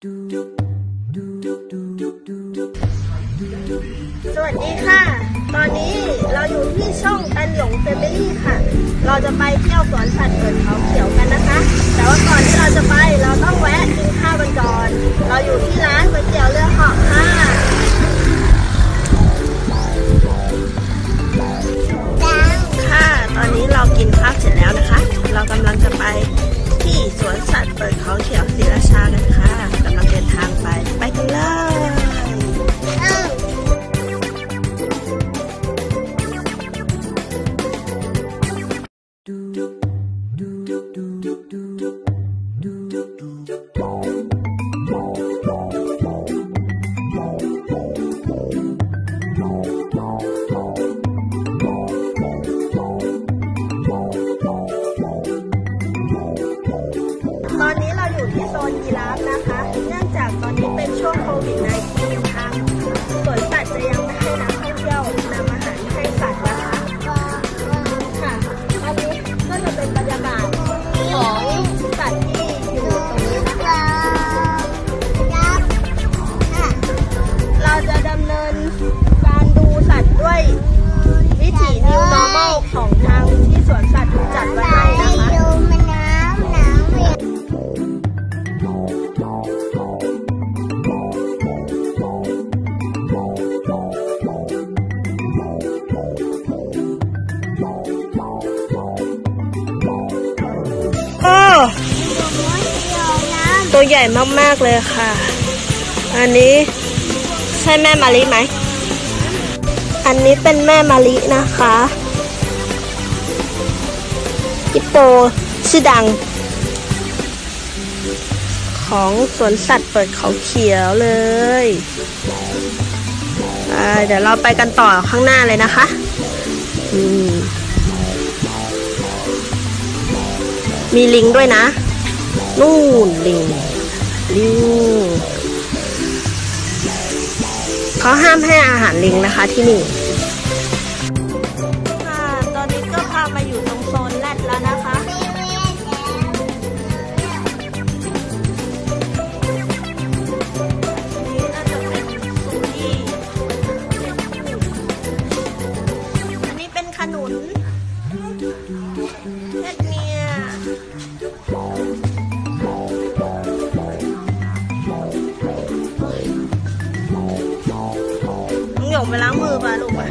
สวัสดีค่ะ ตอนนี้เราอยู่ที่ช่องตันหยงเฟมิลี่ค่ะ เราจะไปเที่ยวสวนสัตว์เปิดเขาเขียวกันนะคะ แต่ว่าก่อนที่เราจะไปเราต้องแวะกินข้าวกันก่อนเราอยู่ที่ร้านก๋วยเตี๋ยวเรือเหาะค่ะค่ะ ตอนนี้เรากินข้าวเสร็จแล้วนะคะ เรากำลังจะไปที่สวนสัตว์เปิดเขาเขียว ตัวใหญ่มากๆเลยค่ะ อันนี้ใช่แม่มาลิไหม อันนี้เป็นแม่มาลินะคะฮิปโปชื่อดัง ของสวนสัตว์เปิดเขาเขียวเลยเดี๋ยวเราไปกันต่อข้างหน้าเลยนะคะมมีลิงด้วยนะ นู่นลิง ลิงเขาห้ามให้อาหารลิงนะคะที่นี่ ค่ะ ตอนนี้ก็พามาอยู่ตรงโซนแรดแล้วนะคะ นี่น่าจะเป็นซูนี่อันนี้เป็นขนุนเพศ ยงไปล้างมือป่ะลูกป่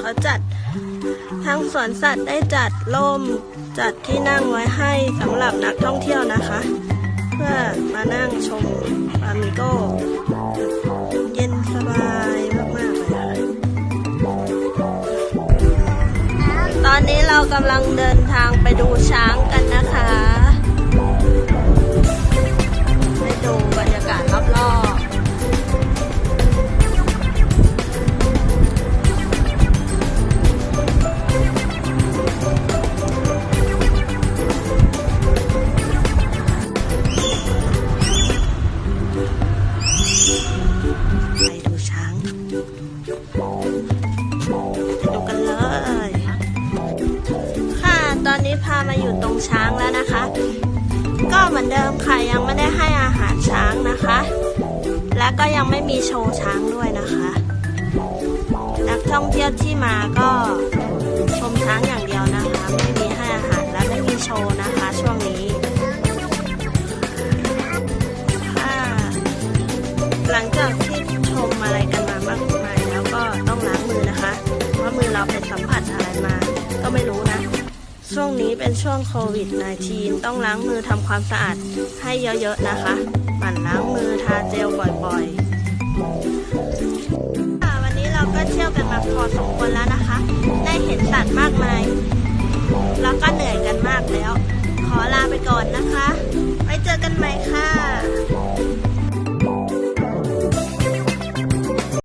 เขาจัด ทางสวนสัตว์ได้จัดร่มจัดที่นั่งไว้ให้สำหรับนักท่องเที่ยวนะคะ เพื่อมานั่งชมฟามิโกเย็นสบายมากๆเลยค่ะตอนนี้เรากำลังเดินทางไป พามาอยู่ตรงช้างแล้วนะคะ ก็เหมือนเดิมค่ะยังไม่ได้ให้อาหารช้างนะคะ และก็ยังไม่มีโชว์ช้างด้วยนะคะ นักท่องเที่ยวที่มาก็ชมช้างอย่างเดียวนะคะ ไม่มีให้อาหารและไม่มีโชว์นะคะ ช่วงนี้ ช่วงนี้เป็นช่วงโควิด -19 ต้องล้างมือทำความสะอาดให้เยอะๆนะคะหมั่นล้างมือทาเจลบ่อยๆค่ะวันนี้เราก็เที่ยวกันมาพอสมควรแล้วนะคะ ได้เห็นสัตว์มากมาย แล้วก็